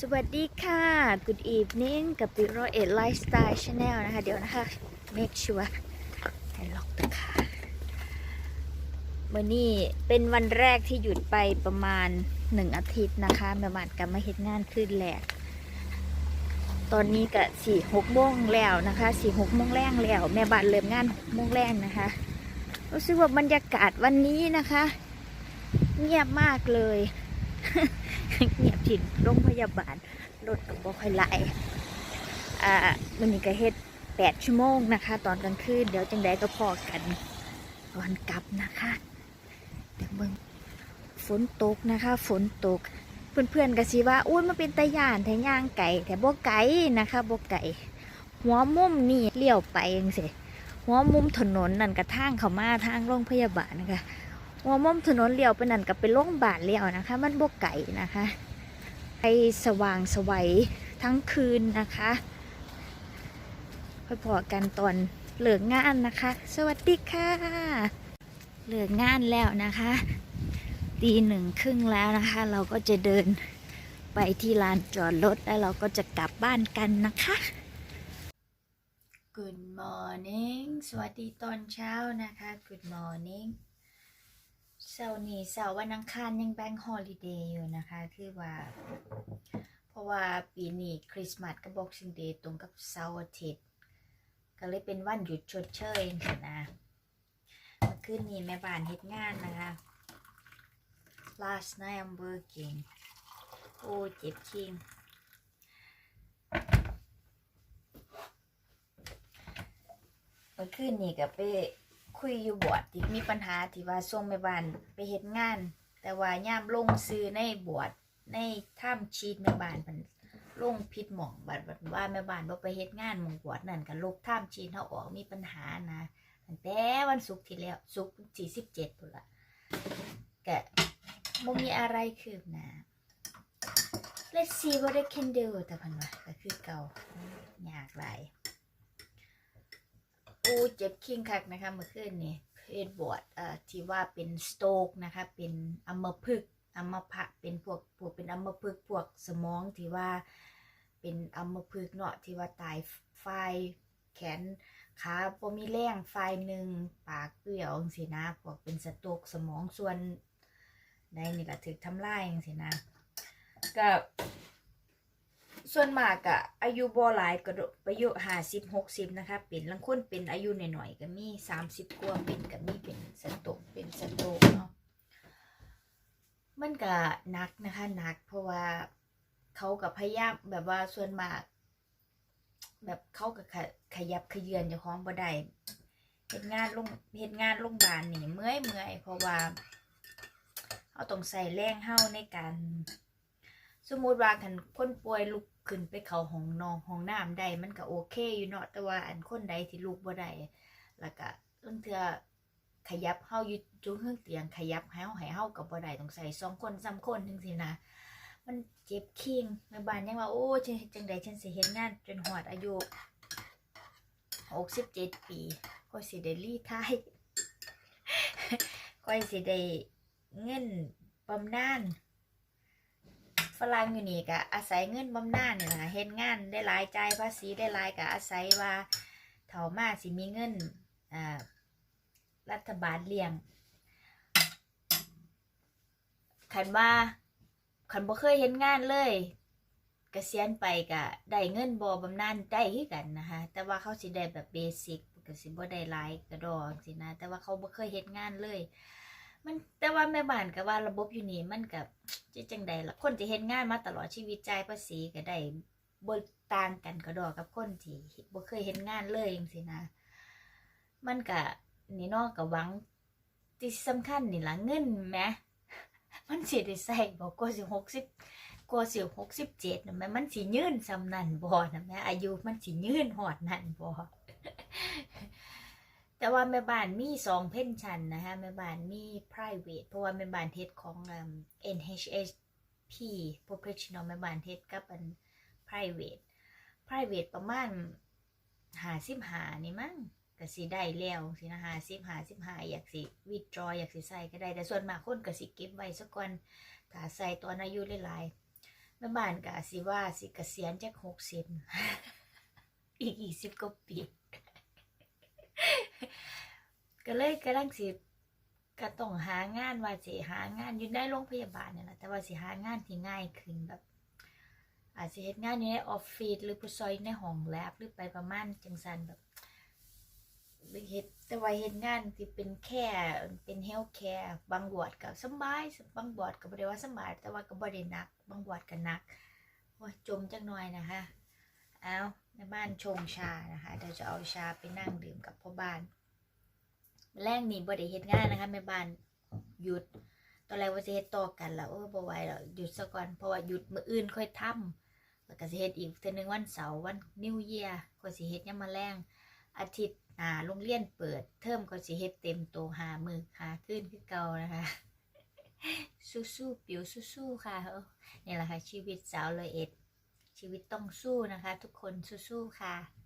สวัสดีค่ะ Good evening กับปิโรเอ็ดไลฟ์สไตล์ชาแนลนะคะ เดี๋ยวนะคะ make sure ให้ล็อกตะขาเมื่อนี้เป็นวันแรกที่หยุดไปประมาณหนึ่งอาทิตย์นะคะแม่บ้านกลับมาเฮ็ดงานขึ้นแหลกตอนนี้ก็สี่หกโมงแล้วนะคะสี่หกโมงแรงแล้ว แม่บ้านเริ่มงานหกโมงแรงนะคะ รู้สึกว่าบรรยากาศวันนี้นะคะ เงียบมากเลย เงียบถิ่นโรงพยาบาลรถกับบ่ค่อยไหลอ่ามันนี้ก็เฮ็ดแปดชั่วโมงนะคะ ตอนกลางคืนเดี๋ยวจังใดก็พอกันตอนกลับนะคะเดี๋ยวเบิ่งฝนตกนะคะ ฝนตก เพื่อนๆก็สิว่าอุ้ยมันเป็นตะย่านแถย่างไก่แต่บ่ไก่นะคะบ่ไก่หัวมุมนี่เลี้ยวไปเองสิหัวมุมถนนนั่นกระทางเขามาทางโรงพยาบาลนะคะ หัวมุมถนนเลี้ยวไปนั่นกับไปโรงบาลเลี้ยวนะคะ มันบกไก่นะคะไปสว่างสวัยทั้งคืนนะคะพอพอกันตอนเหลิกงงานนะคะ สวัสดีค่ะ เหลิกงานแล้วนะคะตีหนึ่งครึ่งแล้วนะคะ เราก็จะเดินไปที่ลานจอดรถแล้วเราก็จะกลับบ้านกันนะคะ Good morning สวัสดีตอนเช้านะคะ Good morning เสาร์นี้เสาร์วันอังคารยังแบงฮอลิเดย์อยู่นะคะคือว่า เพราะว่าปีนี้คริสต์มาสกับ Boxing Day ตรงกับเสาร์อาทิตย์ก็เลยเป็นวันหยุดชดเชยนะเมื่อคืนนี้แม่บ้านเฮ็ดงานนะคะ last night I'm working โอ้เจ็บคิงเมื่อคืนนี้ก็ไป คุยอยู่บอดที่มีปัญหาที่ว่าส่งแม่บ้านไปเฮ็ดงาน แต่ว่าย่ามลงซื้อในบอดในถ้ำชีตแม่บ้านมันลงผิดหม่องบัดบัดว่าแม่บ้านบ่ไปเฮ็ดงานหม่องบอดนั่นก็ลบถ้ำชีตเฮาออกมีปัญหานะตั้งแต่วันศุกร์ที่แล้วศุกร์ที่17พุ่นละก็บ่มีอะไรคืบหน้า Let's see what I can do แต่พันว่าก็คือเก่าอยากหลาย อูเจ็บคิงคักนะคะเมื่อคืนนี้เพจบอดเอ่อที่ว่าเป็นสโตกนะคะ เป็นอัมพฤกษ์อัมพะเป็นพวกพวกเป็นอัมพฤกษ์พวกสมองที่ว่าเป็นอัมพฤกษ์เนาะที่ว่าตายไฟแขนขาพอมีแรงไฟหนึ่งปากเปรี้ยวสินะพวกเป็นสโตกสมองส่วนในนี่ก็ถึกทำลายจังสินะก็ ส่วนมากอะอายุบ่หลายก็อายุห้าสิบหกสิบนะคะ เป็นลังคนเป็นอายุหน่อยๆก็มีสามสิบกว่าเป็นก็มีเป็นสตกเป็นสตกเนาะมันก็นักนะคะหนัก เพราะว่าเขากับพยายามแบบว่าส่วนมาก แบบเขากับขยับขยื่นเจ้าของบ่ได้เฮ็ดงานลงเฮ็ดงานโรงพยาบาลนี่เมื่อยเมื่อยเพราะว่าเขาต้องใส่แรงเฮาในการ สมมติว่าคันคนป่วยลุกขึ้นไปเขาห้องนอนห้องน้ำได้มันก็โอเคอยู่เนาะแต่ว่าอันคนใดที่ลุกบ่ได้แล้วก็ลางเทื่อขยับเฮาอยู่จุงเครื่องเตียงขยับเฮาให้เฮาก็บ่ได้ต้องใส่สองคนสามคนจังซี่นะมันเจ็บคิงแม่บ้านยังว่าโอ้ฉันจังใดฉันสิเฮ็ดงานจนฮอดอายุ67ปีก็สิได้รีไทายก็สิได้เงินบำนาญ ฝรั่งอยู่นี่ก็อาศัยเงินบำนาญนี่แหละคะเฮ็ดงานได้หลายจ่ายภาษีได้หลายก็อาศัยว่าเฒ่ามาสิมีเงินอ่ารัฐบาลเลี้ยงคันว่าคันบ่เคยเฮ็ดงานเลยเกษียณไปก็ได้เงินบ่บำนาญได้คือกันนะคะ แต่ว่าเขาสิได้แบบเบสิกก็สิบ่ได้หลายกระดอกสินะ แต่ว่าเขาบ่เคยเฮ็ดงานเลย มันแต่ว่าแม่บ้านก็ว่าระบบอยู่นี่มันกับจะจังใดล่ะคนที่เฮ็ดงานมาตลอดชีวิตจ่ายภาษีก็ได้บ่ต่างกันก็ดอกกับคนที่บ่เคยเฮ็ดงานเลยจังซี่นะ มันก็นี่นาะก็หวังที่สำคัญนี่ล่ะเงินแหมมันสิได้ใช้บ่กว่าสิ60กว่าสิ67นะแหมมันสิยืนซำนั้นบ่นะแหมอายุมันสิยืนฮอดนั้นบ่ แต่ว่าแม่บ้านมีสองเพนชันนะคะแม่บ้านมี private เพราะว่าแม่บ้านเทศของอ NHSP professional แม่บ้านเทศกับอัน private private ประมาณหาสิบหานี่มั้งก็สิได้แล้วสินะหาสิบหาสิบหาอยากสิ withdraw อยากสิใส่ก็ได้ แต่ส่วนมากคนก็สิเก็บไว้สักก่อนถ้าใส่ตอนอายุหลายๆแม่บ้านกะสิว่าสิเกษียณจากหกสิบอีกยี่สิบกว่าปี ก็เลยกำลังสิก็ต้องหางานว่าสิหางานอยู่ในโรงพยาบาลเนี่ยแหละแต่ว่าสิหางานที่ง่ายขึ้นแบบ อาจจะเฮ็ดงานอยู่ในออฟฟิศหรือผู้ซอยในห้องแลบหรือไปประมาณจังสันแบบหรือเฮ็ดแต่ว่าเฮ็ดงานที่เป็นแค่เป็นเฮลท์แคร์บางวอดก็สบายบางวอดก็บ่ได้ว่าสบายแต่ว่าก็บ่ได้หนัก บางวอดก็หนักโอ้ยจมจักหน่อยนะคะเอา ในบ้านชงชานะคะเดี๋ยวจะเอาชาไปนั่งดื่มกับพ่อบ้าน แรกนี่บ่ได้เฮ็ดงานนะคะแม่บ้านหยุด ตอนแรกว่าจะเฮ็ดต่อกันแล้วเออบ่ไหวแล้วหยุดซะก่อนเพราะว่าหยุดมื้ออื่นค่อยทำแล้วก็สิเฮ็ดอีกเทื่อนึงวันเสาร์วันนิวเยียร์ก็สิเฮ็ดยามมื้อแรงอาทิตย์หน้าโรงเรียนเปิด เทอมก็สิเฮ็ดเต็มโตหามือหาคืนคือเก่านะคะสู้ๆปิวสู้ๆค่ะเนี่แหละค่ะชีวิตสาวเลยเอ็ด ชีวิตต้องสู้นะคะ ทุกคนสู้ๆค่ะ